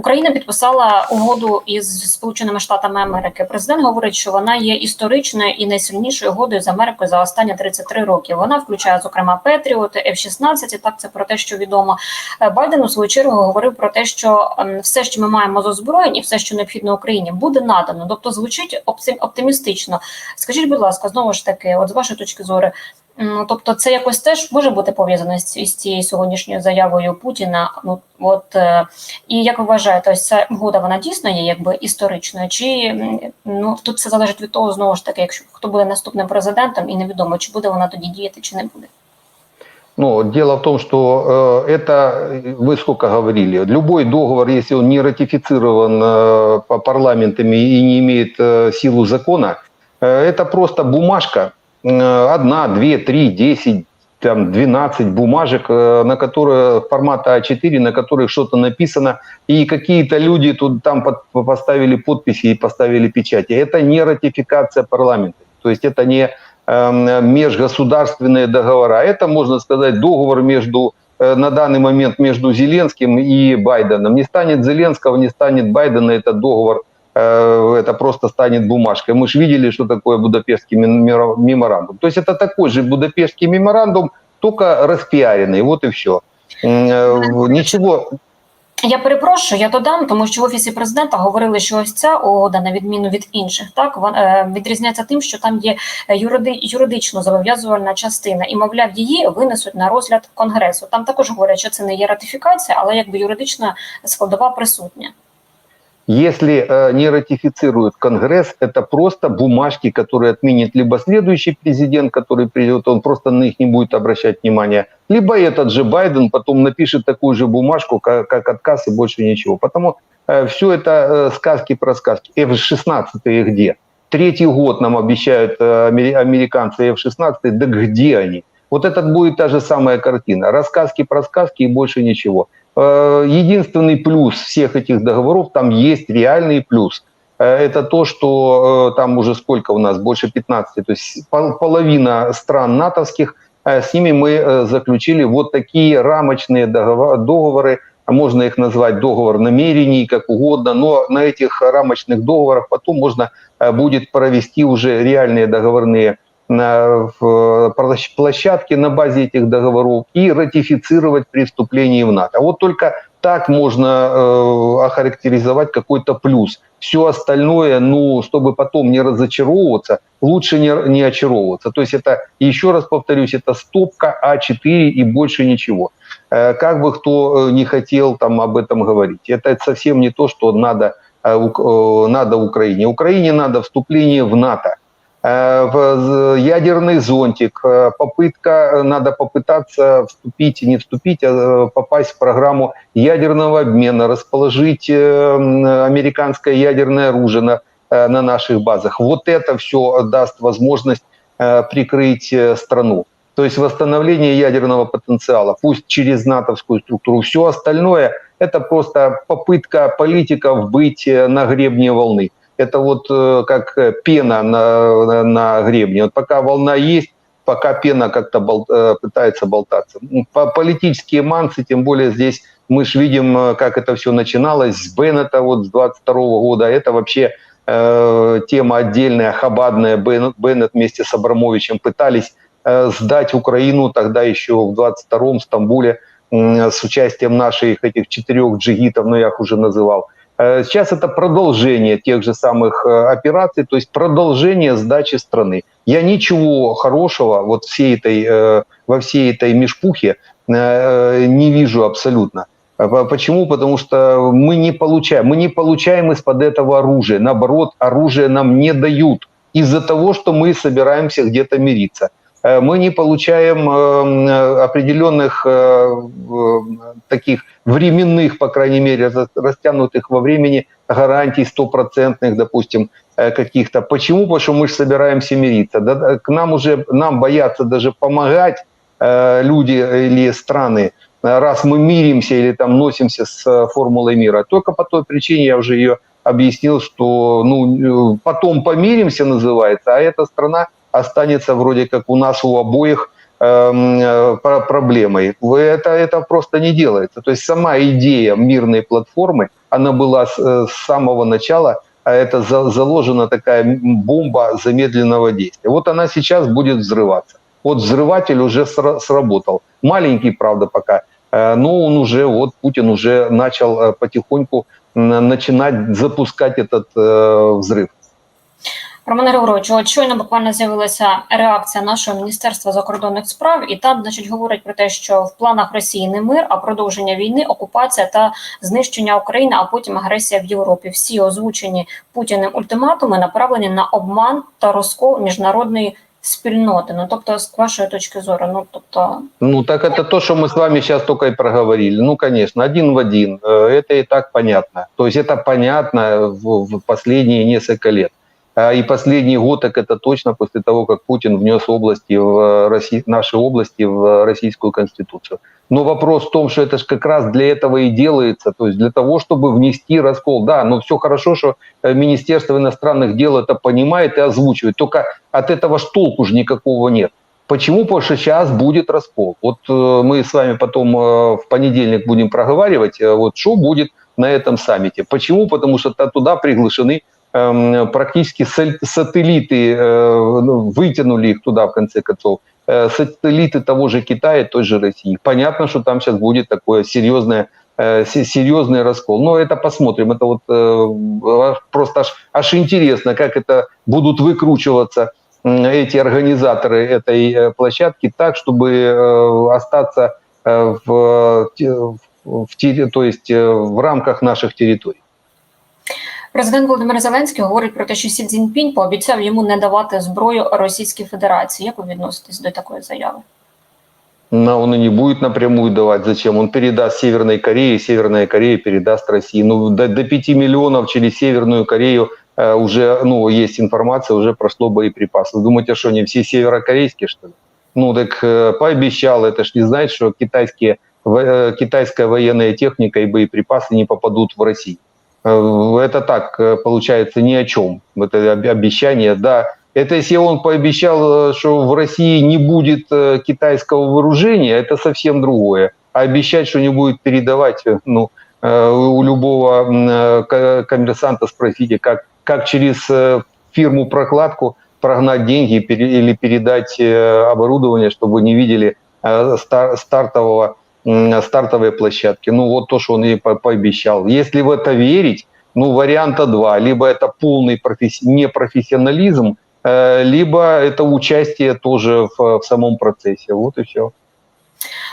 Україна підписала угоду із Сполученими Штатами Америки. Президент говорить, що вона є історичною і найсильнішою угодою з Америкою за останні 33 роки. Вона включає зокрема Петріот, F-16, і Так це про те, що відомо. Е, Байден у свою чергу говорив про те, що все, що ми маємо з озброєнь, і все, що необхідно Україні, буде надано. Тобто звучить оптим- оптимістично. Скажіть, будь ласка, знову ж таки, от з вашої точки зору. м, Тобто, це якось теж може бути пов'язано з, з цією сьогоднішньою заявою Путіна. Ну от е, і як ви вважаєте, ось ця угода вона дійсно є якби історичною? Чи м, ну тут все залежить від того, знову ж таки, якщо хто буде наступним президентом, і невідомо, чи буде вона тоді діяти, чи не буде. Ну, дело в том, что э, это, э, вы сколько говорили, любой договор, если он не ратифицирован э, по парламентами и не имеет э, силу закона, э, это просто бумажка, э, одна, две, три, десять, там, 12 бумажек, э, на которые формата А4, на которых что-то написано, и какие-то люди тут там под- поставили подписи и поставили печати. Это не ратификация парламента. То есть это не эм, межгосударственные договора. Это, можно сказать, договор между э, на данный момент между Зеленским и Байденом. Не станет Зеленского, не станет Байдена, этот договор, э, это просто станет бумажкой. Мы же видели, что такое Будапештский мем- мемора- меморандум. То есть это такой же Будапештский меморандум, только распиаренный, вот и все. Ничего, Я перепрошую, я додам, тому що в офісі президента говорили, що ось ця угода, на відміну від інших, так вон- е, відрізняється тим, що там є е, юриди, юридично зобов'язувальна частина, і мовляв, її винесуть на розгляд конгресу. Там також говорять, що це не є ратифікація, але якби юридична складова присутня. Если э, не ратифицирует Конгресс, это просто бумажки, которые отменит либо следующий президент, который придет, он просто на них не будет обращать внимания, либо этот же Байден потом напишет такую же бумажку, как, как отказ и больше ничего. Потому все это э, сказки про сказки. F-16 где? Третий год нам обещают э, амери- американцы F-16, да где они? Вот это будет та же самая картина. Рассказки про сказки и больше ничего. Э, Единственный плюс всех этих договоров, там есть реальный плюс. Э, Это то, что э, там уже сколько у нас, больше 15, то есть пол- половина стран натовских, с ними мы заключили вот такие рамочные договор- договоры, можно их назвать договор намерений, как угодно, но на этих рамочных договорах потом можно будет провести уже реальные договорные в, площ- площадке на базе этих договоров и ратифицировать при вступлении в НАТО. Вот только так можно э, охарактеризовать какой-то плюс. Все остальное, ну, чтобы потом не разочаровываться, лучше не, не очаровываться. То есть это, еще раз повторюсь, это стопка А4 и больше ничего. Э, как бы кто э, не хотел там об этом говорить. Это совсем не то, что надо, надо Украине. Украине надо вступление в НАТО. Э, ядерный зонтик, э, попытка, э, надо попытаться вступить, не вступить, а попасть в программу ядерного обмена, расположить американское ядерное оружие на, на наших базах. Вот это все даст возможность прикрыть страну. То есть восстановление ядерного потенциала, пусть через натовскую структуру. Все остальное – это просто попытка политиков быть на гребне волны это вот э, как э, пена на, на, гребне. Вот пока волна есть, пока пена как-то бол- э, пытается болтаться. По политические манцы, тем более здесь мы же видим, э, как это все начиналось с Беннета вот с 22 года. Это вообще э, тема отдельная, хабадная. Бен- Беннет вместе с Абрамовичем пытались э, сдать Украину тогда еще в 22-м Стамбуле м, с участием наших этих четырех джигитов, но я их уже называл. Э, Сейчас это продолжение тех же самых э, операций, то есть продолжение сдачи страны. Я ничего хорошего вот всей этой, э, во всей этой межпухе э, не вижу абсолютно. По- Почему? Потому что мы не получаем, мы не получаем из-под этого оружия. Наоборот, оружие нам не дают из-за того, что мы собираемся где-то мириться. Мы не получаем э, э, определенных таких временных, по крайней мере, растянутых во времени гарантий стопроцентных, допустим, э, каких-то. Почему? Потому что мы же собираемся мириться. Да, к нам уже, нам боятся даже помогать э, люди или страны, э, раз мы миримся или там носимся с э, формулой мира. Только по той причине, я уже ее объяснил, что ну, потом помиримся называется, а эта страна останется вроде как у нас у обоих проблемой. Вы- Это, это просто не делается. То есть сама идея мирной платформы, она была э, с самого начала, а это за, заложена такая бомба замедленного действия. Вот она сейчас будет взрываться. Вот взрыватель уже сра- сработал. Маленький, правда, пока, э, но он уже, вот Путин уже начал э, потихоньку начинать запускать этот э, взрыв. Романе Григоровичу, от щойно буквально з'явилася реакція нашого міністерства закордонних справ, і там, значить, говорять про те, що в планах Росії не мир, а продовження війни, окупація та знищення України, а потім агресія в Європі. Всі озвучені Путіним ультиматуми направлені на обман та розкол міжнародної спільноти. Ну тобто, з вашої точки зору, ну тобто, Ну, так это то, что мы с вами сейчас только и проговорили. Ну, конечно, один в один. Э, Это и так понятно. То есть это понятно в, в последние несколько лет. А И последний год, так это точно после того, как Путин внес области в России, наши области в Российскую Конституцию. Но вопрос в том, что это же как раз для этого и делается, то есть для того, чтобы внести раскол. Да, но все хорошо, что э, Министерство иностранных дел это понимает и озвучивает, только от этого ж толку же никакого нет. Почему? Потому что сейчас будет раскол. Вот э, мы с вами потом э, в понедельник будем проговаривать, э, вот что будет на этом саммите. Почему? Потому что туда приглашены практически сал- сателлиты, э, ну, вытянули их туда в конце концов, э, сателлиты того же Китая, той же России. Понятно, что там сейчас будет такое серьезное э, се- серьезный раскол. Но это посмотрим. Это вот просто аж, аж интересно, как это будут выкручиваться эти организаторы этой площадки так, чтобы остаться в, в, те- то есть в рамках наших территорий. Президент Володимир Зеленський говорить про те, що Сі Цзіньпінь пообіцяв йому не давати зброю Російській Федерації. Як ви відноситесь до такої заяви? Но он и не будет напрямую давать. Зачем? Он передаст Северной Корее, Северная Корея передаст России. Ну, до, до 5 миллионов через Северную Корею э, уже, ну, есть информация, уже прошло боеприпасы. Вы думаете, что они все северокорейские, что ли? Ну, так э, пообещал, это ж не значит, что китайские, во- э, китайская военная техника и боеприпасы не попадут в Россию. Э, Это так, э, получается, ни о чем. Это об- обещание, да, это если он пообещал, э, что в России не будет китайского вооружения, это совсем другое. А обещать, что не будет передавать, ну, у любого коммерсанта спросите, как, как через фирму прокладку прогнать деньги или передать оборудование, чтобы не видели стар- стартового, стартовой площадки. Ну, вот то, что он ей по- пообещал. Если в это верить, ну, варианта два. Либо это полный професси- непрофессионализм, э, либо это участие тоже в, в самом процессе. Вот и все.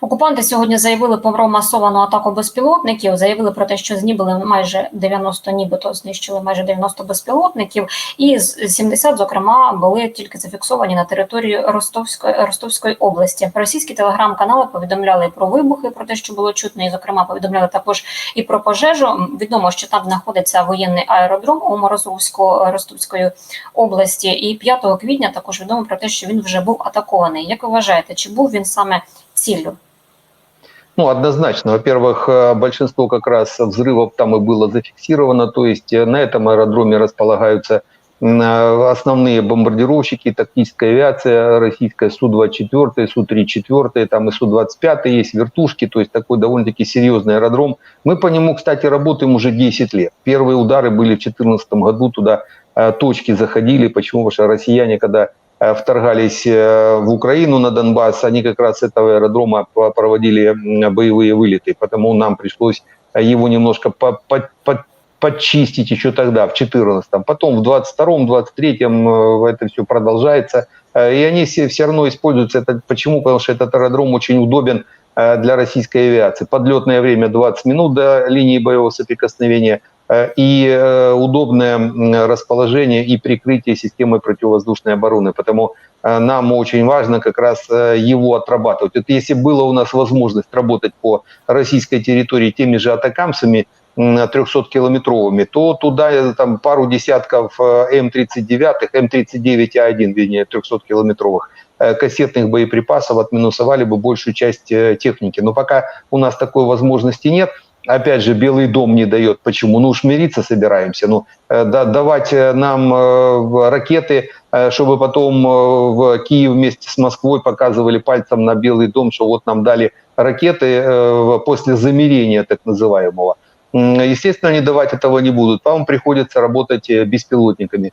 Окупанти сьогодні заявили про масовану атаку безпілотників. Заявили про те, що знібили майже 90, нібито знищили майже 90 безпілотників, і з 70, зокрема, були тільки зафіксовані на території Ростовської Ростовської області. Російські телеграм-канали повідомляли про вибухи, про те, що було чутно, і зокрема повідомляли також і про пожежу. Відомо, що там знаходиться воєнний аеродром у Морозовську Ростовської області. І 5 квітня також відомо про те, що він вже був атакований. Як ви вважаєте, чи був він саме ціллю? Ну, однозначно. Во-первых, э, большинство как раз взрывов там и было зафиксировано. То есть э, на этом аэродроме располагаются э, основные бомбардировщики, тактическая авиация российская, Су-24, Су-34, там и Су-25 есть, вертушки, то есть такой довольно-таки серьезный аэродром. Мы по нему, кстати, работаем уже 10 лет. Первые удары были в 2014 году, туда точки заходили. Почему? Что россияне, когда вторгались э, в Украину на Донбасс, они как раз с этого аэродрома проводили боевые вылеты, потому нам пришлось э, его немножко по- по- по- подчистить еще тогда, в 14-м. Потом в 22-м, 23-м э, это все продолжается. Э, И они все, все равно используются. Это, почему? Потому что этот аэродром очень удобен э, для российской авиации. Подлетное время 20 минут до линии боевого соприкосновения э, и э, удобное расположение и прикрытие системой противовоздушной обороны. Потому э, нам очень важно как раз э, его отрабатывать. Вот если была у нас возможность работать по российской территории теми же атакамсами, 300-километровыми, то туда э, там пару десятков э, М-39, М-39А1, вернее, 300-километровых э, кассетных боеприпасов отминусовали бы большую часть э, техники. Но пока у нас такой возможности нет, опять же, Белый дом не дает. Почему? Ну уж мириться собираемся. Ну, э, да- давать э, нам э, ракеты, чтобы потом в Киев вместе с Москвой показывали пальцем на Белый дом, что вот нам дали ракеты после замерения так называемого. Естественно, они давать этого не будут. Вам приходится работать беспилотниками.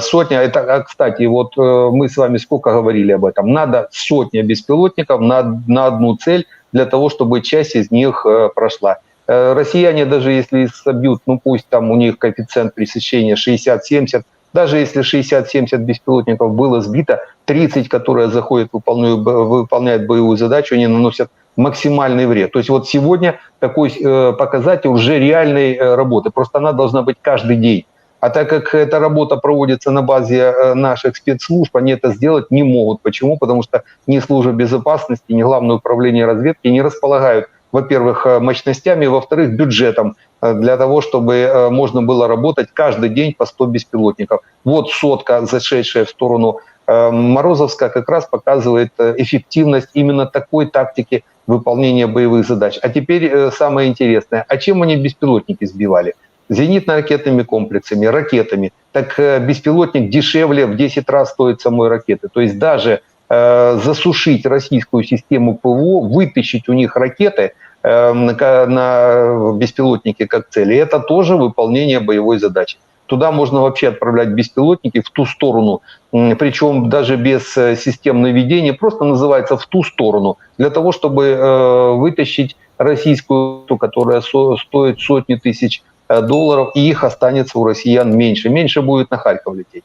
Сотня, это, а, кстати, вот мы с вами сколько говорили об этом. Надо сотня беспилотников на, на одну цель для того, чтобы часть из них э, прошла. Э, Россияне, даже если собьют, ну пусть там у них коэффициент пресечения 60-70, даже если 60-70 беспилотников было сбито, 30, которые заходят, выполняют, выполняют боевую задачу, они наносят максимальный вред. То есть вот сегодня такой э, показатель уже реальной работы. Просто она должна быть каждый день. А так как эта работа проводится на базе э, наших спецслужб, они это сделать не могут. Почему? Потому что ни служба безопасности, ни главное управление разведки не располагают, во-первых, э, мощностями, во-вторых, бюджетом э, для того, чтобы можно было работать каждый день по 100 беспилотников. Вот сотка, зашедшая в сторону Морозовска, как раз показывает эффективность именно такой тактики выполнения боевых задач. А теперь самое интересное. А чем они беспилотники сбивали? Зенитно-ракетными комплексами, ракетами. Так э, беспилотник дешевле в 10 раз стоит самой ракеты. То есть даже э, засушить российскую систему ПВО, вытащить у них ракеты э, на, на беспилотники как цели, это тоже выполнение боевой задачи. Туда можно вообще отправлять беспилотники в ту сторону, причем даже без э, систем наведения, просто называется в ту сторону, для того, чтобы э, вытащить российскую, которая со- стоит сотни тысяч долларов, и их останется у россиян меньше. Меньше будет на Харьков лететь.